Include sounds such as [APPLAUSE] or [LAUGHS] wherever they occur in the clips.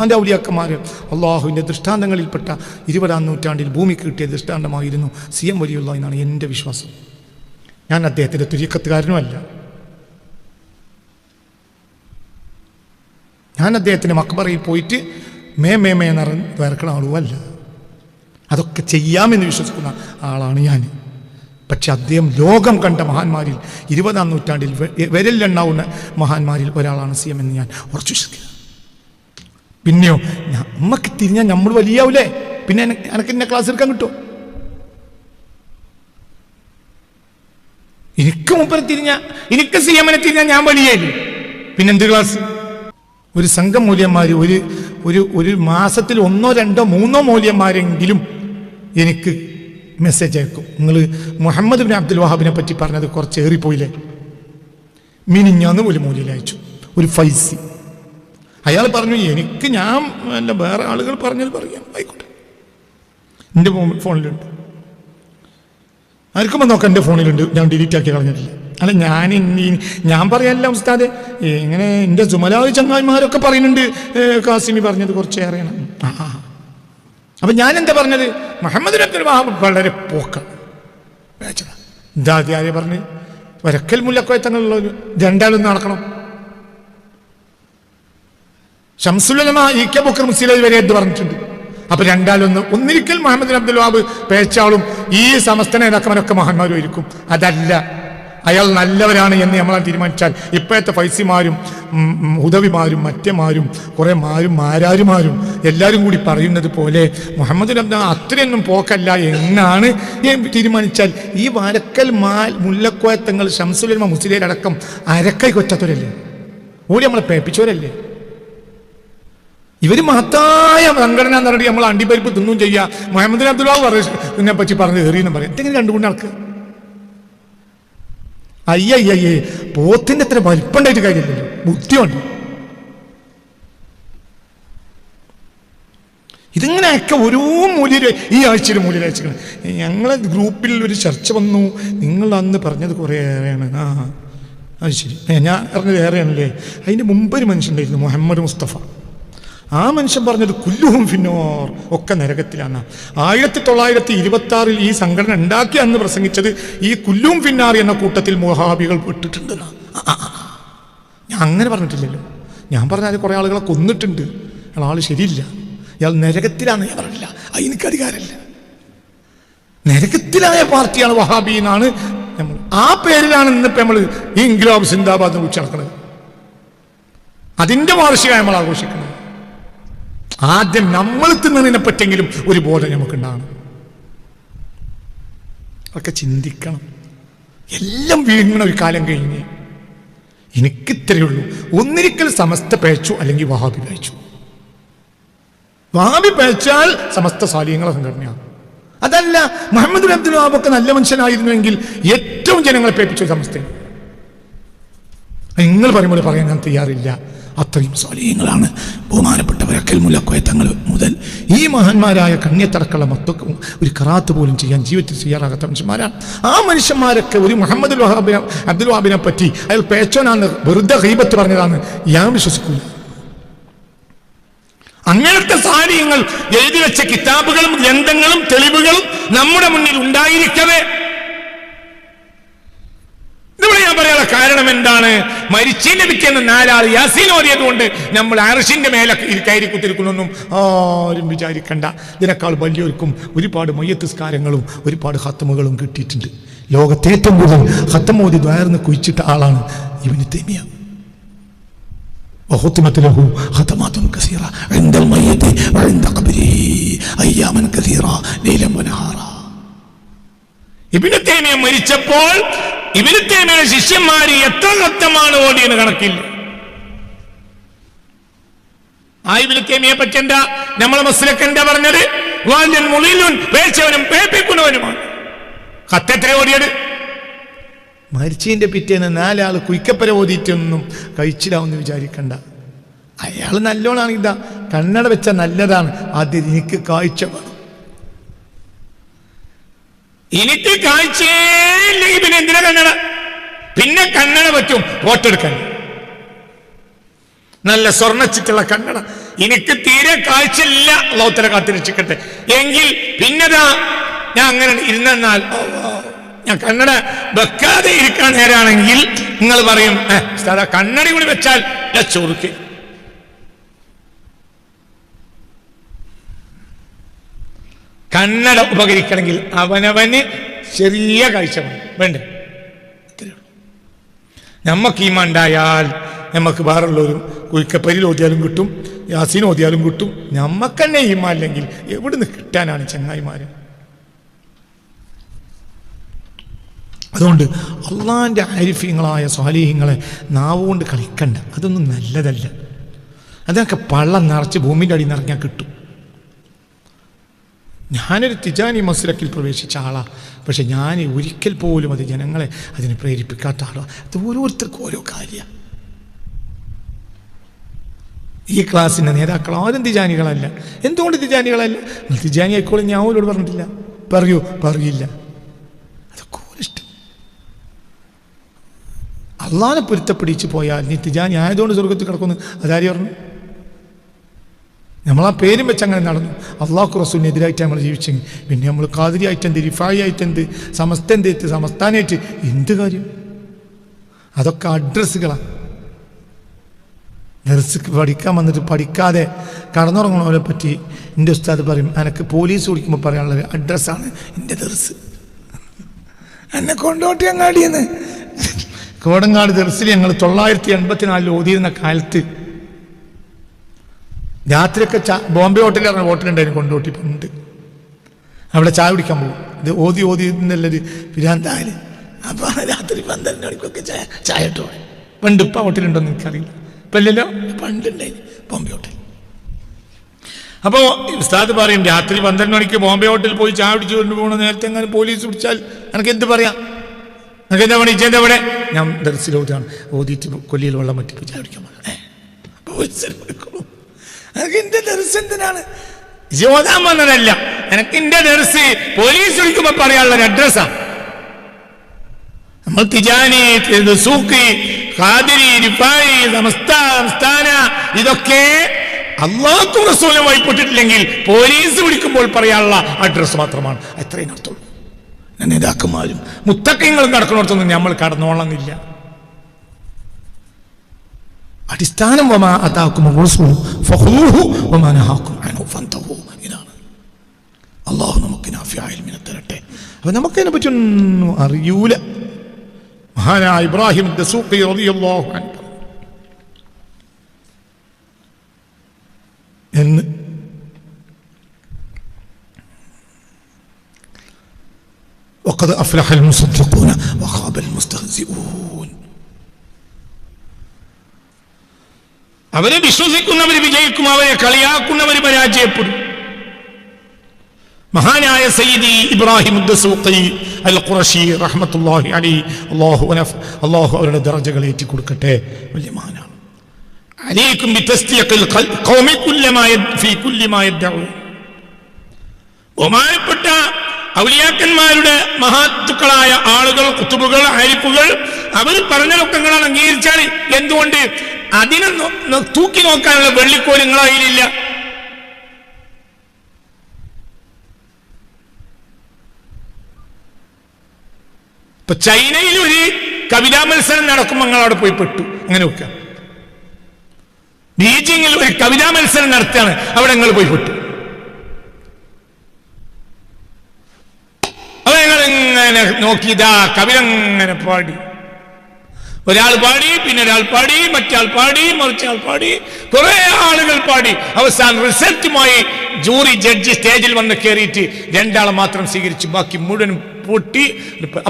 അതിന്റെ ഔലിയാക്കന്മാർ അള്ളാഹുവിന്റെ ദൃഷ്ടാന്തങ്ങളിൽപ്പെട്ട ഇരുപതാം നൂറ്റാണ്ടിൽ ഭൂമിക്ക് കിട്ടിയ ദൃഷ്ടാന്തമായിരുന്നു സി എം വലിയുള്ള എന്നാണ് എന്റെ വിശ്വാസം. ഞാൻ അദ്ദേഹത്തിന്റെ തുര്യക്കത്തുകാരനുമല്ല. ഞാൻ അദ്ദേഹത്തിന്റെ മക്ബറയിൽ പോയിട്ട് മേ മേ മേ നിറഞ്ഞ് വേർക്കണ ആളുമല്ല. അതൊക്കെ ചെയ്യാമെന്ന് വിശ്വസിക്കുന്ന ആളാണ് ഞാൻ. പക്ഷെ അദ്ദേഹം ലോകം കണ്ട മഹാന്മാരിൽ ഇരുപതാം നൂറ്റാണ്ടിൽ വിരലിലെണ്ണാവുന്ന മഹാന്മാരിൽ ഒരാളാണ് സി എം എന്ന് ഞാൻ ഉറച്ചു വിശ്വസിക്കുന്നത് പിന്നെയോ നമ്മക്ക് തിരിഞ്ഞാൽ നമ്മൾ വലിയാവൂലേ? പിന്നെ എന- എനക്ക് എന്നെ ക്ലാസ് എടുക്കാൻ കിട്ടും? എനിക്ക് മുപ്പനെ തിരിഞ്ഞ എനിക്ക് സി എമ്മിനെ തിരിഞ്ഞാൽ ഞാൻ വലിയല്ലേ പിന്നെ എന്ത് ക്ലാസ് ഒരു സംഘം മൂല്യന്മാർ ഒരു ഒരു ഒരു മാസത്തിൽ ഒന്നോ രണ്ടോ മൂന്നോ മൂല്യന്മാരെങ്കിലും എനിക്ക് മെസ്സേജ് അയക്കും. നിങ്ങൾ മുഹമ്മദ് ബിൻ അബ്ദുൽ വഹാബിനെ പറ്റി പറഞ്ഞത് കുറച്ച് ഏറിപ്പോയില്ലേ മിനിഞ്ഞാന്ന് ഒരു മൂല്യം അയച്ചു. ഒരു ഫൈസി. അയാൾ പറഞ്ഞു എനിക്ക് ഞാൻ അല്ല വേറെ ആളുകൾ പറഞ്ഞത് പറയാം. ആയിക്കോട്ടെ. എന്റെ ഫോണിലുണ്ട്. ആർക്കും നോക്കാം എന്റെ ഫോണിലുണ്ട്. ഞാൻ ഡിലീറ്റ് ആക്കി കളഞ്ഞിട്ടില്ല. അല്ല ഞാൻ ഞാൻ പറയാനല്ല ഉസ്താദ്. ഇങ്ങനെ എന്റെ സുമലാവ് ചങ്ങായിമാരൊക്കെ പറയുന്നുണ്ട്. കാസിമി പറഞ്ഞത് കുറച്ചേറെയാണ്. ആ ആ. അപ്പൊ ഞാൻ എന്താ പറഞ്ഞത്? മുഹമ്മദ് അബ്ദുൽ വഹാബ് വളരെ പോക്കാണ്. വേച്ചതാ. ഇതാ ആദ്യം പറഞ്ഞ്? വരക്കൽ മുല്ലക്കോയത്തങ്ങളുള്ള രണ്ടാളും നടക്കണം. മുസ്ലിം വരെ പറഞ്ഞിട്ടുണ്ട്. അപ്പൊ രണ്ടാലൊന്ന് ഒന്നിരിക്കൽ മുഹമ്മദ് അബ്ദുൽ വാബ് പേച്ചാളും ഈ സമസ്ത നേതാക്കന്മാരൊക്കെ മഹാന്മാരും ആയിരിക്കും. അതല്ല അയാൾ നല്ലവരാണ് എന്ന് നമ്മൾ തീരുമാനിച്ചാൽ ഇപ്പോഴത്തെ ഫൈസിമാരും ഉദവിമാരും മറ്റേമാരും കുറെ മാരും മാരാരുമാരും എല്ലാവരും കൂടി പറയുന്നത് പോലെ മുഹമ്മദ് അബ്ദ അത്രയൊന്നും പോക്കല്ല എന്നാണ് തീരുമാനിച്ചാൽ ഈ വരക്കൽ മാൽ മുല്ലക്കോയത്തങ്ങൾ ഷംസുലമ മുസ്ലിമടക്കം അരക്കൈ കൊറ്റാത്തവരല്ലേ? ഓടി നമ്മളെ പേപ്പിച്ചവരല്ലേ? ഇവർ മഹത്തായ സംഘടന എന്ന് പറഞ്ഞിട്ട് നമ്മൾ അണ്ടിപ്പരിപ്പ് തിന്നും ചെയ്യുക മുഹമ്മദ് അബ്ദുല്ലാഹ് ഇതിനെ പറ്റി പറഞ്ഞ് എറിയെന്നും പറയാം. എന്തെങ്കിലും രണ്ടു ആൾക്ക് അയ്യയ്യേ പോത്തിന്റെ അത്ര വലിപ്പുണ്ടായിട്ട് കാര്യമില്ലല്ലോ. ബുദ്ധിയുണ്ട്. ഇതിങ്ങനെയൊക്കെ ഓരോ മൂല്യം ഈ ആഴ്ചയിൽ മൂല്യം അയച്ചിരിക്കണം. ഞങ്ങളെ ഗ്രൂപ്പിൽ ഒരു ചർച്ച വന്നു. നിങ്ങൾ അന്ന് പറഞ്ഞത് കുറേ ഏറെയാണ്. ആ അത് ശരി. ഞാൻ പറഞ്ഞത് ഏറെയാണല്ലേ? അതിന്റെ മുമ്പ് ഒരു മനുഷ്യനുണ്ടായിരുന്നു മുഹമ്മദ് മുസ്തഫ. ആ മനുഷ്യൻ പറഞ്ഞത് കുല്ലുഹും ഫിന്നോർ ഒക്കെ നരകത്തിലാണ്. ആയിരത്തി തൊള്ളായിരത്തി ഇരുപത്തി ആറിൽ ഈ സംഘടന ഉണ്ടാക്കി അന്ന് പ്രസംഗിച്ചത് ഈ കുല്ലും ഫിന്നാർ എന്ന കൂട്ടത്തിൽ മുഹാബികൾ വിട്ടിട്ടുണ്ട്. ഞാൻ അങ്ങനെ പറഞ്ഞിട്ടില്ലല്ലോ. ഞാൻ പറഞ്ഞാൽ കുറേ ആളുകളെ കൊന്നിട്ടുണ്ട്. അയാൾ ആൾ ശരിയില്ല. ഇയാൾ നരകത്തിലാന്ന് ഞാൻ പറഞ്ഞില്ല. അത് അധികാരമില്ല. നരകത്തിലായ പാർട്ടിയാണ് വഹാബി എന്നാണ് നമ്മൾ ആ പേരിലാണ് ഇന്നിപ്പോ നമ്മൾ ഈ ഇൻഗ്ലാബ് സിന്ദാബാദ് വിളിച്ച് നടക്കുന്നത് അതിന്റെ വാർഷികമായി നമ്മൾ ആഘോഷിക്കുന്നത് ആദ്യം നമ്മൾ തിന്നതിനെ പറ്റെങ്കിലും ഒരു ബോധം നമുക്കുണ്ടാകണം. ഒക്കെ ചിന്തിക്കണം. എല്ലാം വീങ്ങണ ഒരു കാലം കഴിഞ്ഞ് എനിക്കിത്രയേ ഉള്ളൂ. ഒന്നിരിക്കൽ സമസ്ത പേച്ചു അല്ലെങ്കിൽ വഹാബി പേച്ചു വഹാബി പേച്ചാൽ സമസ്ത സാലിയങ്ങളെ സംഘടനയാണ്. അതല്ല മുഹമ്മദ് അബ്ദുൽ വഹാബൊക്കെ നല്ല മനുഷ്യനായിരുന്നുവെങ്കിൽ ഏറ്റവും ജനങ്ങളെ പേപ്പിച്ച സമസ്തയാണ്. നിങ്ങൾ പറയുമ്പോൾ പറയാൻ ഞാൻ തയ്യാറില്ല. അത്രയും സ്വാലീയങ്ങളാണ് ബഹുമാനപ്പെട്ടവരക്കൽ മുലക്കോയത്തങ്ങൾ മുതൽ ഈ മഹാന്മാരായ കണ്യത്തടക്കള മത്ത ഒരു കറാത്ത് പോലും ചെയ്യാൻ ജീവിതത്തിൽ ചെയ്യാറാകാത്ത മനുഷ്യന്മാരാണ്. ആ മനുഷ്യന്മാരൊക്കെ ഒരു മുഹമ്മദ് അബ്ദുൽ വാബിനെ പറ്റി അയാൾ പേച്ചോനാണ് വെറുതെ ഹൈബത്ത് പറഞ്ഞതാണ്. ഞാൻ വിശ്വസിക്കുന്നു. അങ്ങനത്തെ സാരിയങ്ങൾ എഴുതി വെച്ച കിതാബുകളും ഗ്രന്ഥങ്ങളും തെളിവുകളും നമ്മുടെ മുന്നിൽ ഉണ്ടായിരിക്കവേ. ഞാൻ പറയാനുള്ള കാരണം എന്താണ് മരിച്ചതിന്റെ പിറ്റേന്ന് നാലാൾ യാസീൻ ഓതിയതുകൊണ്ട് നമ്മൾ അറഷിന്റെ മേലെ ഇരി- കയറി കുത്തിരിക്കണമെന്നും ആരും വിചാരിക്കണ്ട ഇതിനേക്കാൾ വലിയവർക്കും ഒരുപാട് മയ്യത്തിസ്കാരങ്ങളും ഒരുപാട് ഹത്തമുകളും കിട്ടിയിട്ടുണ്ട് ലോകത്തെ ഏറ്റവും കൂടുതൽ ഹത്തമോതി ദ്വാർന്ന് കുഴിച്ചിട്ട ആളാണ് ഇവന് തെമിയ وختمت له ختمات كثيرة عند الميت وعند قبره أياما كثيرة ليلا ونهارا ഇബിന് തേമിയ മരിച്ചപ്പോൾ മേലെ ശിഷ്യന്മാര് എത്ര ഘട്ടമാണ് ഓടിയെന്ന് കണക്കില്ല ആ പറ്റണ്ട നമ്മളെ മസ്സിലൊക്കെ എന്താ പറഞ്ഞത്? വാല്യൻ മുളിലുൻ പേച്ചവനും പേപ്പിക്കുന്നവനുമാണ്. കത്തെത്ര ഓടിയത്? മരിച്ചതിന്റെ പിറ്റേന്ന് നാലാൾ കുയിക്കപ്പര ഓതിയിട്ടൊന്നും കഴിച്ചിടാവുന്ന വിചാരിക്കണ്ട. അയാൾ നല്ലോണാണെങ്കിൽ ഇതാ കണ്ണട വെച്ച നല്ലതാണ്. ആദ്യം എനിക്ക് കാഴ്ച വേണം എനിക്ക് കാഴ്ചയില്ലെങ്കിൽ പിന്നെ എന്തിനാ കണ്ണട പിന്നെ കണ്ണട പറ്റും വോട്ടെടുക്കാൻ. നല്ല സ്വർണച്ചിട്ടുള്ള കണ്ണട എനിക്ക് തീരെ കാഴ്ചയില്ല. ലോത്തര കാത്തിരിച്ചിക്കട്ടെ എങ്കിൽ പിന്നതാ ഞാൻ അങ്ങനെ ഇരുന്നാൽ ഞാൻ കണ്ണട വെക്കാതെ ഇരിക്കാൻ നേരാണെങ്കിൽ നിങ്ങൾ പറയും "ഏ, കണ്ണടി കൂടി വെച്ചാൽ ഞാൻ ചൊറുക്ക് കണ്ണട ഉപകരിക്കണമെങ്കിൽ അവനവന് ചെറിയ കാഴ്ച വേണം. വേണ്ടേ. നമുക്ക് ഈ മണ്ടായാൽ നമുക്ക് വേറുള്ളവരും കുയിക്കപ്പരിൽ ഓതിയാലും കിട്ടും യാസീൻ ഓതിയാലും കിട്ടും. നമുക്ക് തന്നെ ഈമ അല്ലെങ്കിൽ എവിടുന്ന് കിട്ടാനാണ് ചങ്ങായിമാര്? അതുകൊണ്ട് അള്ളാന്റെ ആരിഫ്യങ്ങളായ സ്വാലീഹ്യങ്ങളെ നാവുകൊണ്ട് കളിക്കണ്ട. അതൊന്നും നല്ലതല്ല. അതൊക്കെ പള്ളം നിറച്ച് ഭൂമിന്റെ അടിയിൽ നിറഞ്ഞാൽ കിട്ടും. ഞാനൊരു തിജാനി മസ്ലക്കിൽ പ്രവേശിച്ച ആളാണ് പക്ഷെ ഞാൻ ഒരിക്കൽ പോലും അത് ജനങ്ങളെ അതിനെ പ്രേരിപ്പിക്കാത്ത ആളാണ് അത് ഓരോരുത്തർക്കും ഓരോ കാര്യമാണ് ഈ ക്ലാസ്സിന്റെ നേതാക്കൾ ആരും തിജാനികളല്ല. എന്തുകൊണ്ട് തിജാനികളല്ല? തിജാനി ആയിക്കോളും ഞാൻ അവരോട് പറഞ്ഞിട്ടില്ല. പറയൂ പറയില്ല. അതൊക്കെ ഇഷ്ടം. അള്ളാനെ പൊരുത്തപ്പിടിച്ച് പോയാൽ നീ തിജാനി ആയതുകൊണ്ട് സ്വർഗത്തിൽ കിടക്കുന്നു അതാരി പറഞ്ഞു? നമ്മൾ ആ പേരും വെച്ച് അങ്ങനെ നടന്നു. അള്ളാഹു റസൂലിനെതിരായിട്ട് നമ്മൾ ജീവിച്ചെങ്കിൽ പിന്നെ നമ്മൾ കാതിരിയായിട്ടെന്ത് റിഫായി ആയിട്ടെന്ത് സമസ്ത എന്ത് സമസ്ഥാനായിട്ട് എന്ത് കാര്യം? അതൊക്കെ അഡ്രസ്സുകളാണ് ദർസ് പഠിക്കാൻ വന്നിട്ട് പഠിക്കാതെ കടന്നുറങ്ങണവരെ പറ്റി എന്റെ ഉസ്താദ് പറയും എനിക്ക് പോലീസ് വിളിക്കുമ്പോൾ പറയാനുള്ള അഡ്രസ്സാണ് എന്റെ ദർസ് എന്നെ കൊണ്ടോട്ടി അങ്ങാടിയെന്ന് കോടങ്ങാട് ദർസിൽ ഞങ്ങൾ തൊള്ളായിരത്തി എൺപത്തിനാലിൽ ഓതിയിരുന്ന കാലത്ത് രാത്രിയൊക്കെ ചാ ബോംബെ പറഞ്ഞ ഹോട്ടലുണ്ടായിരുന്നു കൊണ്ടോട്ടി പണ്ട്. അവിടെ ചായ കുടിക്കാൻ പോകും. ഇത് ഓതി ഓതി എന്നുള്ളൊരു പിരാന്തായാലും. അപ്പോൾ രാത്രി പന്ത്രണ്ട് മണിക്കൊക്കെ ചായ ചായ ഇട്ട്. പോയി പണ്ട് ഇപ്പം ഹോട്ടലുണ്ടോന്ന് എനിക്കറിയില്ല. ഇപ്പം ഇല്ലല്ലോ? പണ്ടുണ്ടായി ബോംബെ ഹോട്ടൽ. അപ്പോൾ ഉസ്താദ് പറയും രാത്രി പന്ത്രണ്ട് മണിക്ക് ബോംബെ ഹോട്ടലിൽ പോയി ചായ പിടിച്ചു കൊണ്ട് പോകണ നേരത്തെ അങ്ങനെ പോലീസ് പിടിച്ചാൽ എനിക്ക് എന്ത് പറയാം? എനിക്ക് എന്താ പണി? ഇച്ചെന്താ ഇവിടെ? ഞാൻ ദർസിൽ ഓതിയാണ് ഓതിയിട്ട് കൊല്ലിയിൽ വെള്ളം പറ്റിപ്പോൾ ചായ പിടിക്കാൻ പോകണം ഏ. പോലീസ് എന്റെ ദർസ് എന്തിനാണ്? ജോതാൻ വന്നതല്ല. എനിക്ക് എന്റെ ദർസ്. പോലീസ് വിളിക്കുമ്പോ പറയാനുള്ള ഒരു അഡ്രസ്സാ. നമ്മൾ ഖാദിരി ഇതൊക്കെ അള്ളാഹു വഴിപ്പെട്ടിട്ടില്ലെങ്കിൽ പോലീസ് വിളിക്കുമ്പോൾ പറയാനുള്ള അഡ്രസ്സ് മാത്രമാണ്. അത്രയും അർത്ഥമുള്ളൂ നേതാക്കന്മാരും മുത്തക്കങ്ങളും നടക്കുന്നിടത്തൊന്നും നമ്മൾ കടന്നോളന്നില്ല അടിസ്ഥാനം വമാ അതാക്കും റസൂൽ ഫഖൂഹു വമാ നഹാക്കും അൻഹു ഫന്തഹു ഇതാണ് അള്ളാഹു നമുക്ക് നാഫിയായ ഇൽമിനെ തരട്ടെ അപ്പൊ നമുക്കതിനെ പറ്റി ഒന്നും അറിയൂല മഹാനായ ഇബ്രാഹിം ദസൂഖി റളിയല്ലാഹു അൻഹു എന്ന് وقد أفلح المصدقون وخاب المستهزئون അവരെ വിശ്വസിക്കുന്നവർ വിജയിക്കും അവരെ കളിയാക്കുന്നവർ പരാജയപ്പെടും. മഹാനായ സയ്യിദി ഇബ്രാഹിം അൽ ഖുറശി റഹ്മത്തുള്ളാഹി അലി അള്ളാഹു അല്ലാഹു അവരുടെ ദർജകൾ ഏറ്റി കൊടുക്കട്ടെ വലിയ മഹാനാണ്. കുല്ലമാ ഫീ കുല്ലി മാ യദ്ദഊൻ ബഹുമാനപ്പെട്ട ഔലിയാക്കന്മാരുടെ മഹാത്തുക്കളായ ആളുകൾ കുത്തുബുകൾ ആരിഫുകൾ അവർ പറഞ്ഞ ലൊക്കങ്ങളാണ് അംഗീകരിച്ചാൽ എന്തുകൊണ്ട് അതിനെ തൂക്കി നോക്കാനുള്ള വെള്ളിക്കോൽ നിങ്ങളെ കയ്യിലില്ല? ഇപ്പൊ ചൈനയിൽ ഒരു കവിതാ മത്സരം നടക്കുമ്പോൾ നിങ്ങൾ അവിടെ പോയി പെട്ടു. അങ്ങനെ വെക്കുക. ബീജിങ്ങിൽ ഒരു കവിതാ മത്സരം നടത്തുകയാണ്. അവിടെ നിങ്ങൾ പോയി പെട്ടു അപ്പൊ ഇങ്ങനെ നോക്കിയതാ കവിത ഇങ്ങനെ പാടി. ഒരാൾ പാടി പിന്നെ ഒരാൾ പാടി മറ്റാൾ പാടി മറിച്ചാൾ പാടി കുറെ ആളുകൾ പാടി. അവസാനം റിസൾട്ടുമായി ജൂറി ജഡ്ജ് സ്റ്റേജിൽ വന്ന് കയറിയിട്ട് രണ്ടാളെ മാത്രം സ്വീകരിച്ചു. ബാക്കി മുഴുവൻ പൊട്ടി.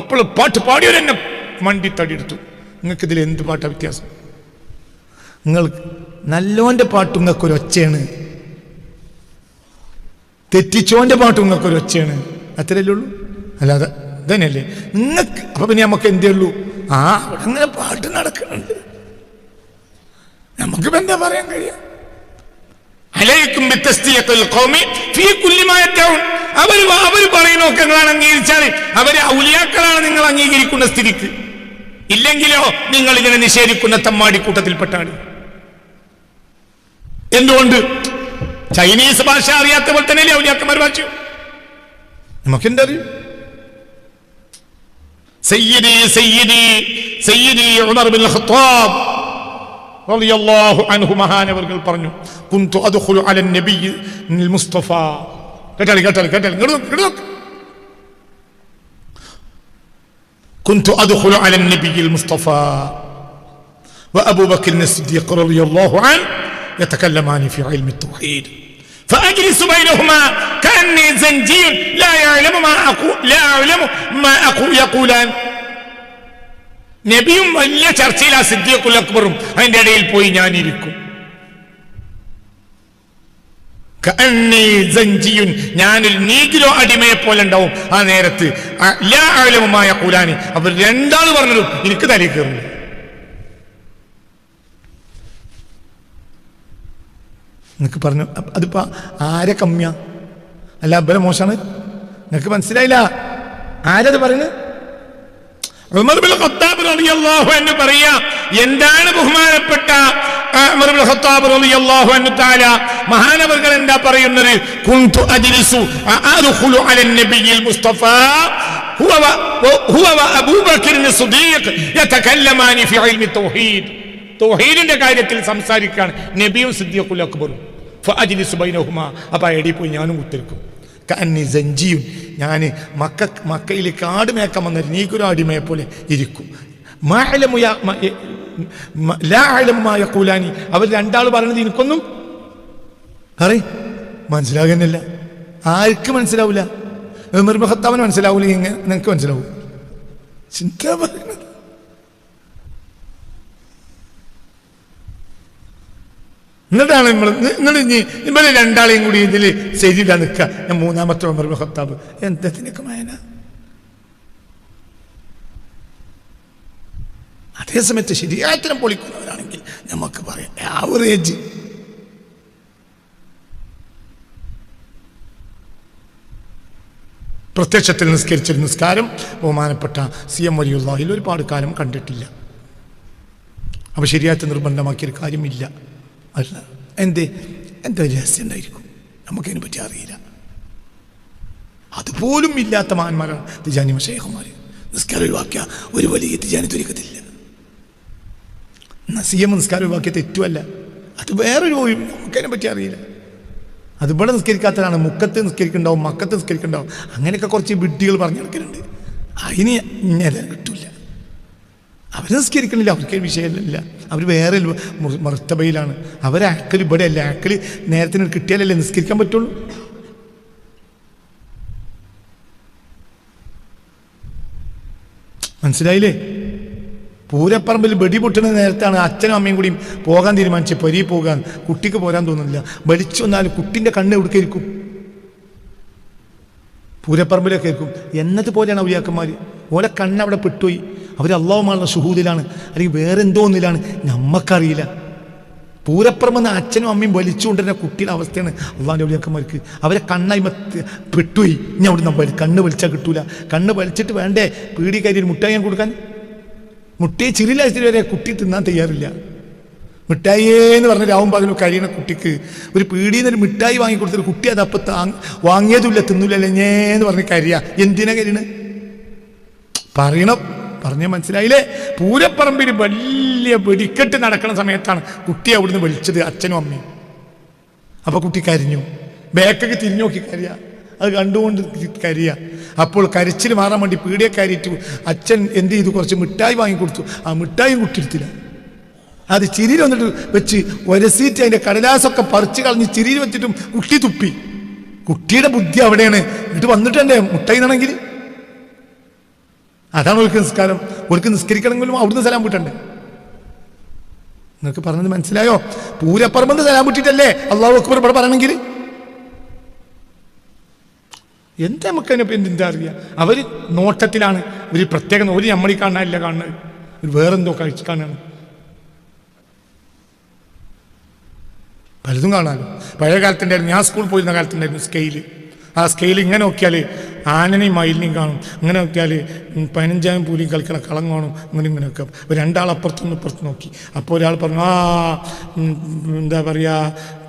അപ്പോൾ പാട്ട് പാടിയവർ എന്നെ മണ്ടി തടിയെടുത്തു. നിങ്ങൾക്ക് ഇതിൽ എന്ത് പാട്ടാ വ്യത്യാസം? നിങ്ങൾ നല്ലോന്റെ പാട്ട് നിങ്ങൾക്ക് ഒരു ഒച്ചയാണ് തെറ്റിച്ചോന്റെ പാട്ട് നിങ്ങൾക്ക് ഒരു ഒച്ചയാണ് അത്രയല്ലേ ഉള്ളൂ? അല്ലാതെ ഇതന്നെയല്ലേ? നിങ്ങൾക്ക് അപ്പൊ പിന്നെ നമുക്ക് എന്തേ ഉള്ളൂ ആ അവിടെ അങ്ങനെ പാട്ട് നടക്കുന്നുണ്ട്. നമുക്ക് എന്താ പറയാൻ കഴിയാം? അലയിക്കും അവർ അവർ പറയുന്നൊക്കെ നിങ്ങൾ അംഗീകരിച്ചാൽ അവരെ ഔലിയാക്കളാണ് നിങ്ങൾ അംഗീകരിക്കുന്ന സ്ഥിതിക്ക്. ഇല്ലെങ്കിലോ നിങ്ങൾ ഇതിനെ നിഷേധിക്കുന്ന തമ്മാടി കൂട്ടത്തിൽപ്പെട്ടാണ് എന്തുകൊണ്ട്? ചൈനീസ് ഭാഷ അറിയാത്ത പോലെ തന്നെയല്ലേ ഔലിയാക്കന്മാർ വായിച്ചു നമുക്കെന്താ അറിയും സയ്യിദി സയ്യിദി സയ്യിദി ഉമർ ബിൻ ഖത്താബ് റളിയല്ലാഹു അൻഹു മഹാനവർകൾ പറഞ്ഞു കുന്തു അദ്ഖുലു അല നബി മുസ്തഫ കേട്ടാളി കേട്ടാളി കേട്ടാളി ഇങ്ങോട്ട് നോക്ക്, ഇങ്ങോട്ട് നോക്ക്. كنت أدخل على النبي المصطفى وأبو بكر الصديق رضي الله عنه يتكلمان في علم التوحيد فأجلس بينهما كأني زنجي لا يعلم ما أقول لا أعلم ما أقول يقولان നബിയും വലിയ ചർച്ചയിൽ ആ സിദ്ദീഖുൽ അക്ബറും അതിന്റെ ഇടയിൽ പോയി ഞാനിരിക്കും കഅന്നീ സഞ്ചിയുൻ. ഞാനൊരു നീഗ്രോ അടിമയെ പോലെ ഉണ്ടാവും ആ നേരത്ത് ആ ലാ അഅലമുമായ ഖുലാനി അവർ രണ്ടാള് പറഞ്ഞതും എനിക്ക് തലയിൽ കയറുന്നു നിനക്ക് പറഞ്ഞു അപ്പ- അതിപ്പോ ആരെ കമ്മിയാ അല്ല അബ്ബല മോശാണ് നിനക്ക് മനസ്സിലായില്ല ആരത് പറയുന്നത് ഉമർ ബിൻ ഖത്താബ് റളിയല്ലാഹു അൻഹു പറയാ എന്താണ് ബഹുമാനപ്പെട്ട ആ, ഉമർ ബിൻ ഖത്താബ് റളിയല്ലാഹു അൻഹു തആല മഹാനവർകൾ എന്താ പറയുന്നത് കുന്തു അജ്ലിസു അദ്ഖുലു അല നബിയിൽ മുസ്തഫ هو و- هو وابو بكر الصديق يتكلمان في علم التوحيد തൗഹീദിന്റെ കാര്യത്തിൽ സംസാരിക്കാണ് നബിയും സിദ്ദീഖുൽ അക്ബറും ആ എടി പോയി ഞാനും കുത്തിരിക്കും. കന്നി സഞ്ചിയും ഞാൻ മക്ക മക്കയിൽ കാട് മേക്കാൻ വന്ന നീക്കൊരു പോലെ ഇരിക്കും. മാഅലമു യാ- മ- എ- മ- ലാ അഅലമു മാ യഖൂലാനി. അവർ രണ്ടാൾ പറയുന്നത് എനിക്കൊന്നും അറി മനസ്സിലാകുന്നില്ല. ആർക്ക് മനസ്സിലാവില്ല ഉമർ മനസ്സിലാവില്ല നിനക്ക് മനസ്സിലാവും. ചിന്ത പറയുന്നത് എന്നിട്ടാണ് നമ്മൾ നിങ്ങൾ ഇനി ഇവരെ രണ്ടാളെയും കൂടി ഇതിൽ ചെയ്തിട്ട് നിൽക്കുക ഞാൻ മൂന്നാമത്തെ ഉമർ ഖത്താബ്. എന്തത്തിനൊക്കെ മായന? അതേസമയത്ത് ശരിയായിട്ടിനും പൊളിക്കുന്നവരാണെങ്കിൽ നമുക്ക് പറയാം. ആവറേജ് പ്രത്യക്ഷത്തിൽ നിസ്കരിച്ചൊരു നിസ്കാരം ബഹുമാനപ്പെട്ട സി എം വലിയുള്ളാഹിൽ ഒരുപാട് കാലം കണ്ടിട്ടില്ല. അപ്പൊ ശരിയായിട്ട് നിർബന്ധമാക്കിയൊരു കാര്യമില്ല. അല്ല. എന്ത്? എന്താ രഹസ്യം ഉണ്ടായിരിക്കും? നമുക്കതിനെ പറ്റി അറിയില്ല. അതുപോലും ഇല്ലാത്ത മഹാന്മാരാണ് തിജാനി ഷേഖുമാർ നിസ്കാരം ഒഴിവാക്കിയ ഒരു വലിയ തിജാനി തുരിക്കത്തില്ല നസീയം നിസ്കാരം ഒഴിവാക്കിയ തെറ്റുമല്ല. അത് വേറൊരു ഒഴിവ്. നമുക്കതിനെ പറ്റി അറിയില്ല. അതുപോലെ നിസ്കരിക്കാത്തതാണ് മുക്കത്ത് നിസ്കരിക്കുന്നുണ്ടാവും മക്കത്ത് നിസ്കരിക്കുന്നുണ്ടാവും. അങ്ങനെയൊക്കെ കുറച്ച് വിഡ്ഢികൾ പറഞ്ഞു നടക്കുന്നുണ്ട് അതിന് ഇങ്ങനെ കിട്ടില്ല അവർ നിസ്കരിക്കണില്ല അവർക്ക് വിഷയമില്ല. അവർ വേറെ മർത്തബയിലാണ് അവരെ ആക്കൽ ഇവിടെ അല്ല ആക്കൽ നേരത്തിന് കിട്ടിയാലല്ലേ നിസ്കരിക്കാൻ പറ്റുള്ളൂ. മനസ്സിലായില്ലേ? പൂരപ്പറമ്പിൽ വെടി പൊട്ടുന്ന നേരത്താണ് അച്ഛനും അമ്മയും കൂടിയും പോകാൻ തീരുമാനിച്ച് പൊരി പോകാൻ. കുട്ടിക്ക് പോരാൻ തോന്നുന്നില്ല. വലിച്ചു വന്നാൽ കുട്ടിന്റെ കണ്ണ് എവിടേക്കായിരിക്കും പൂരപ്പറമ്പിലൊക്കെ ആയിരിക്കും എന്നതുപോലെയാണ് ഔലിയാക്കന്മാർ ഓലെ കണ്ണ് അവിടെ പെട്ടുപോയി. അവർ അള്ളാഹുമാണുള്ള സുഹൂദിലാണ് അല്ലെങ്കിൽ വേറെ എന്തോ ഒന്നിലാണ് നമ്മക്കറിയില്ല. പൂരപ്പുറമെന്ന് അച്ഛനും അമ്മയും വലിച്ചുകൊണ്ടിരുന്ന കുട്ടിയുടെ അവസ്ഥയാണ് അള്ളാഹിന്റെ ഒളിയാക്കന്മാർക്ക് അവരെ കണ്ണായി പെട്ടുപോയി. ഇനി അവിടെ നമ്മൾ കണ്ണ് വലിച്ചാൽ കിട്ടൂല. കണ്ണ് വലിച്ചിട്ട് വേണ്ടേ? പീടി കയറി മുട്ടായി ഞാൻ കൊടുക്കാൻ? മുട്ടയെ ചിരിലാഴ്ച വരെ. കുട്ടി തിന്നാൻ തയ്യാറില്ല. മിഠായിയേ എന്ന് പറഞ്ഞ രാവും പകലും കഴിയണ കുട്ടിക്ക് ഒരു പീടിയിൽ നിന്ന് ഒരു മിഠായി വാങ്ങി കൊടുത്തൊരു കുട്ടി അത് അപ്പം താങ് വാങ്ങിയതുമില്ല തിന്നില്ല ഞേന്ന് പറഞ്ഞ് കരിയ. എന്തിനാ കരിയണ്? പറയണം. പറഞ്ഞ മനസ്സിലായില്ലേ? പൂരപ്പറമ്പിൽ വലിയ വെടിക്കെട്ട് നടക്കുന്ന സമയത്താണ് കുട്ടി അവിടുന്ന് വിളിച്ചത് അച്ഛനും അമ്മയും. അപ്പൊ കുട്ടി കരിഞ്ഞു. ബേക്കൊക്കെ തിരിഞ്ഞു നോക്കി കരിയ. അത് കണ്ടുകൊണ്ട് കരിയ. അപ്പോൾ കരച്ചിൽ മാറാൻ വേണ്ടി പീടിയെ കയറിയിട്ട് അച്ഛൻ എന്ത് ചെയ്തു? കുറച്ച് മിഠായി വാങ്ങിക്കൊടുത്തു. ആ മിഠായി കുട്ടിയെടുത്തില്ല അത് ചിരിയിൽ വന്നിട്ട് വെച്ച് ഒരസീറ്റ് അതിന്റെ കടലാസൊക്കെ പറിച്ച് കളഞ്ഞ് ചിരിയിൽ വെച്ചിട്ടും കുട്ടി തുപ്പി. കുട്ടിയുടെ ബുദ്ധി അവിടെയാണ്. എന്നിട്ട് വന്നിട്ടല്ലേ മുട്ടായി എന്നാണെങ്കിൽ അതാണ് ഒഴുക്ക് നിസ്കാരം. ഒഴുക്ക് നിസ്കരിക്കണമെങ്കിലും അവിടുന്ന് സലാം വിട്ടണ്ടേ? നിങ്ങൾക്ക് പറഞ്ഞത് മനസ്സിലായോ? പൂരപ്പറമ്പെന്ന് സലാം വിട്ടിട്ടല്ലേ അള്ളാഹു അക്ബർ ഇവിടെ പറയണമെങ്കിൽ എന്താ നമുക്ക് അതിനെ എന്താ അറിയുക അവർ നോട്ടത്തിലാണ്. ഒരു പ്രത്യേക ഒരു നമ്മളീ കാണാനില്ല കാണുന്നത്. ഒരു വേറെന്തോ കഴിച്ച് കാണുകയാണ് പലതും കാണാമല്ലോ പഴയ കാലത്തുണ്ടായിരുന്നു. ഞാൻ സ്കൂളിൽ പോയിരുന്ന കാലത്തുണ്ടായിരുന്നു സ്കെയിൽ. ആ സ്കെയിൽ ഇങ്ങനെ നോക്കിയാൽ ആനനെയും മയിലിനെയും കാണും. അങ്ങനെ നോക്കിയാൽ പതിനഞ്ചാം പൂലിയും കളിക്കണ കളം കാണും. അങ്ങനെ ഇങ്ങനെയൊക്കെ. അപ്പോൾ രണ്ടാളപ്പുറത്തുനിന്ന് ഇപ്പുറത്ത് നോക്കി. അപ്പോൾ ഒരാൾ പറഞ്ഞു ആ എന്താ പറയുക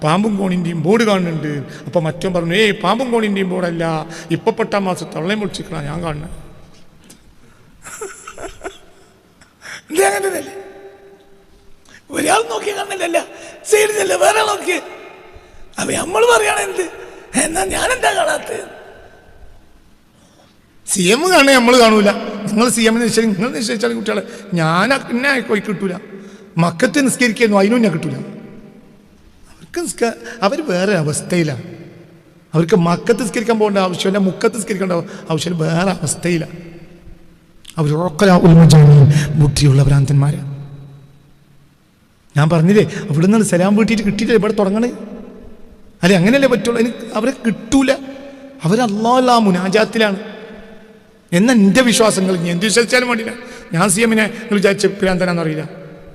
പാമ്പും കോണിന്റെയും ബോർഡ് കാണുന്നുണ്ട്. അപ്പോൾ മറ്റോ പറഞ്ഞു ഏയ് പാമ്പും കോണിന്റെയും ബോർഡല്ല ഇപ്പം പെട്ടാം മാസം തള്ളയും പൊളിച്ചിരിക്കണം ഞാൻ കാണുന്നത് [LAUGHS] ഒരാൾ നോക്കി കണ്ണില്ലല്ല സൈഡിലല്ല വേറെ നോക്കി. അപ്പൊ നമ്മൾ പറയണെന്ത് ഞാൻ എന്താ കാണാത്തത്? സി എം കാണേ നമ്മൾ കാണൂല. നിങ്ങൾ സി എമ്മിന് നിശ്ചയിച്ചാൽ നിങ്ങൾ നിശ്ചയിച്ചാൽ കുട്ടികളെ ഞാൻ എന്നെ പോയി കിട്ടൂല. മക്കത്ത് നിസ്കരിക്കുന്നു അതിനും ഞാൻ കിട്ടൂല. അവർക്ക് നിസ്ക അവർ വേറെ അവസ്ഥയിലാണ് അവർക്ക് മക്കത്ത് നിസ്കരിക്കാൻ പോകേണ്ട ആവശ്യമില്ല മുക്കത്ത് നിസ്കരിക്കേണ്ട ആവശ്യമില്ല വേറെ അവസ്ഥയിലാണ് അവർ ഉറക്കല ബുദ്ധിയുള്ള ഭ്രാന്തന്മാരാണ് ഞാൻ പറഞ്ഞില്ലേ അവിടെ നിന്ന് സലാം വീട്ടിയിട്ട് കിട്ടിയിട്ടില്ല ഇവിടെ തുടങ്ങണേ? അല്ലെ അങ്ങനെയല്ലേ പറ്റുള്ളൂ? എനിക്ക് അവരെ കിട്ടൂല. അവരല്ലാ മുനാജാത്തിലാണ്. എന്ന എന്റെ വിശ്വാസങ്ങൾ ഇനി എന്ത് വിശ്വസിച്ചാലും വേണ്ടില്ല ഞാൻ സി എമ്മിനെ വിചാരിച്ച ഭ്രാന്തനാന്ന് അറിയില്ല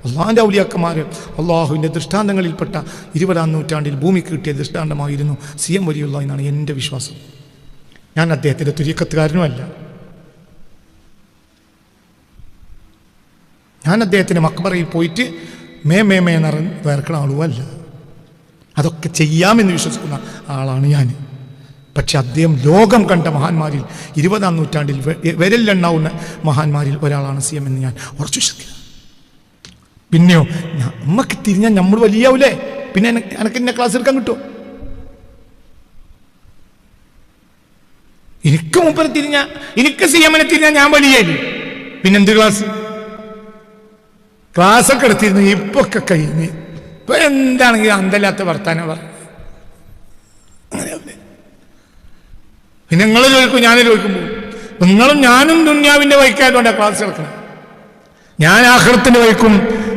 അള്ളാഹിന്റെ ഔലിയാക്കന്മാർ അള്ളാഹുവിന്റെ ദൃഷ്ടാന്തങ്ങളിൽപ്പെട്ട ഇരുപതാം നൂറ്റാണ്ടിൽ ഭൂമിക്ക് കിട്ടിയ ദൃഷ്ടാന്തമായിരുന്നു സി എം വലിയുള്ള എന്നാണ് എന്റെ വിശ്വാസം. ഞാൻ അദ്ദേഹത്തിന്റെ തുര്യക്കത്തുകാരനുമല്ല. ഞാൻ അദ്ദേഹത്തിന്റെ മക്ബറയിൽ പോയിട്ട് മേ മേ മേ നിറ വേർക്കണ ആളുമല്ല. അതൊക്കെ ചെയ്യാമെന്ന് വിശ്വസിക്കുന്ന ആളാണ് ഞാൻ പക്ഷെ അദ്ദേഹം ലോകം കണ്ട മഹാന്മാരിൽ ഇരുപതാം നൂറ്റാണ്ടിൽ വിരലിലെണ്ണാവുന്ന മഹാന്മാരിൽ ഒരാളാണ് സി എം എന്ന് ഞാൻ ഉറച്ചു വിശ്വസിക്കുക പിന്നെയോ നമ്മക്ക് തിരിഞ്ഞാൽ നമ്മൾ വലിയാവൂലേ? പിന്നെ എനിക്ക് എന്നെ ക്ലാസ് എടുക്കാൻ കിട്ടുമോ എനിക്ക് മുപ്പത് തിരിഞ്ഞ എനിക്ക് സി എമ്മിനെ തിരിഞ്ഞാൽ ഞാൻ വലിയല്ലേ പിന്നെന്ത് ക്ലാസ് ക്ലാസ് ഒക്കെ എടുത്തിരുന്നു ഇപ്പൊ ഒക്കെ കഴിഞ്ഞ്. ഇപ്പൊ എന്താണെങ്കിലും അന്തല്ലാത്ത വർത്താനം പറഞ്ഞു പിന്നെ നിങ്ങൾ ചോദിക്കും ഞാൻ ചോദിക്കുമ്പോൾ നിങ്ങളും ഞാനും ദുന്യാവിന്റെ വൈക്കായതുകൊണ്ടാണ് ക്ലാസ് എടുക്കണം ഞാൻ ആഹ്റത്തിന്റെ വൈക്കും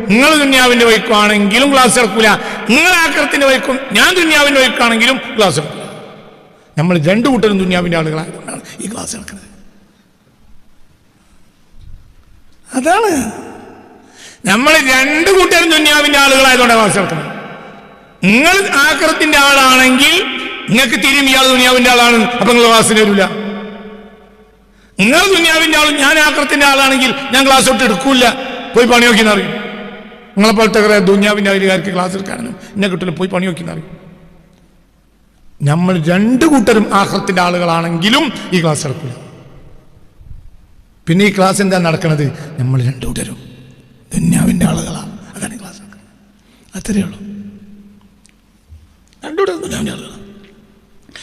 നിങ്ങൾ ദുന്യാവിന്റെ വൈക്കുവാണെങ്കിലും ക്ലാസ് എടുക്കൂല നിങ്ങൾ ആഹ്റത്തിന്റെ വൈക്കും ഞാൻ ദുന്യാവിന്റെ വൈക്കാണെങ്കിലും ക്ലാസ് എടുക്കൂല നമ്മൾ രണ്ടു കൂട്ടരും ദുന്യാവിന്റെ ആളുകളായതുകൊണ്ടാണ് ഈ ക്ലാസ് എടുക്കുന്നത് അതാണ്. നമ്മൾ രണ്ടു കൂട്ടരും ദുന്യാവിന്റെ ആളുകളായതുകൊണ്ടാണ് ക്ലാസ് എടുക്കുന്നത് നിങ്ങൾ ആക്രത്തിന്റെ ആളാണെങ്കിൽ നിങ്ങൾക്ക് തിരിയും ഇയാൾ ദുനിയാവിന്റെ ആളാണ്. അപ്പൊ നിങ്ങൾ ക്ലാസ്സിന് വരില്ല നിങ്ങൾ ദുനിയാവിന്റെ ആളും ഞാൻ ആക്രത്തിന്റെ ആളാണെങ്കിൽ ഞാൻ ക്ലാസ് തൊട്ട് എടുക്കൂല. പോയി പണി നോക്കി അറിയും നിങ്ങളെ പോലത്തെ കുറെ ദുനിയാവിന്റെ അയലുകാർക്ക് ക്ലാസ് എടുക്കാനൊന്നും എന്നെ കിട്ടില്ല പോയി പണി നോക്കി എന്നറിയും നമ്മൾ രണ്ടു കൂട്ടരും ആഹ്റത്തിന്റെ ആളുകളാണെങ്കിലും ഈ ക്ലാസ് എടുക്കില്ല പിന്നെ ഈ ക്ലാസ് എന്താ നടക്കുന്നത് നമ്മൾ രണ്ടു കൂട്ടരും ദുന്യാവിന്റെ ആളുകളാണ് അതാണ് ക്ലാസ് അത്രയേ ഉള്ളൂ. ആളുകളാണ്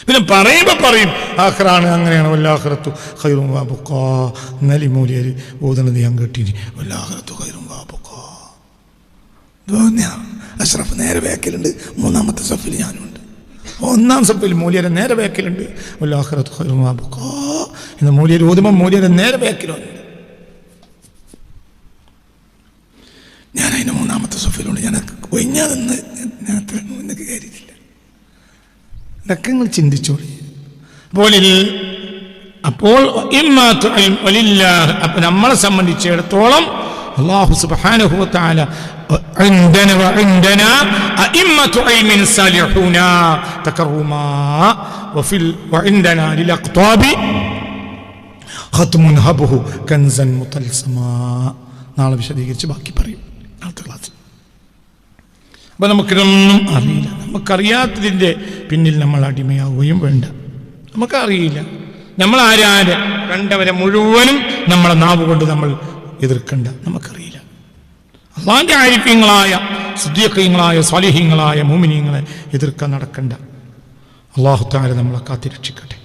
പിന്നെ പറയുമ്പോ പറയും ആഹ്റാണ് അങ്ങനെയാണ് വല്ലാഹ്റത്തു ഖൈറും വാബുക്കാ ഇന്നലെ മൂലിയര് ഓതുന്നത് ഞാൻ കേട്ടിനി വല്ലാഹ്റത്തു ഖൈറും വാബുക്കാ അഷ്റഫ് നേരെ ബാക്കിലുണ്ട് മൂന്നാമത്തെ സഫിൽ ഞാനുണ്ട് ഒന്നാം സഫിൽ മൂലിയരെ നേരെ ബാക്കിലുണ്ട് വല്ലാഹ്റത്തു ഖൈറും വാബുക്കാ എന്ന് മൂലിയർ ഓതുമ്പോൾ മൂലിയരെ നേരെ ബാക്കിലുണ്ട് ഞാൻ അതിന്റെ മൂന്നാമത്തെ സഫിലുണ്ട് ഞാൻ ഒഴിഞ്ഞാതെന്ന് ഞാൻ കയറിയിട്ടില്ല. ഇതൊക്കെ നിങ്ങൾ ചിന്തിച്ചോളി അപ്പോൾ അപ്പോൾ അപ്പൊ നമ്മളെ സംബന്ധിച്ചിടത്തോളം അള്ളാഹു സുബാനുഭവത്താല നാളെ വിശദീകരിച്ച് ബാക്കി പറയും. അടുത്ത ക്ലാസ്സിൽ. അപ്പൊ നമുക്കിതൊന്നും അറിയില്ല. നമുക്കറിയാത്തതിന്റെ പിന്നിൽ നമ്മൾ അടിമയാവുകയും വേണ്ട. നമുക്കറിയില്ല. നമ്മൾ ആരാര് കണ്ടവരെ മുഴുവനും നമ്മളെ നാവ് കൊണ്ട് നമ്മൾ എതിർക്കണ്ട. നമുക്കറിയില്ല. അള്ളാന്റെ ആരിഫ്യങ്ങളായ സുദ്യക്കയങ്ങളായ സ്വാലിഹ്യങ്ങളായ മോമിനിയങ്ങളെ എതിർക്കാൻ നടക്കണ്ട. അള്ളാഹുത്താരെ താര നമ്മളെ കാത്തിരക്ഷിക്കട്ടെ.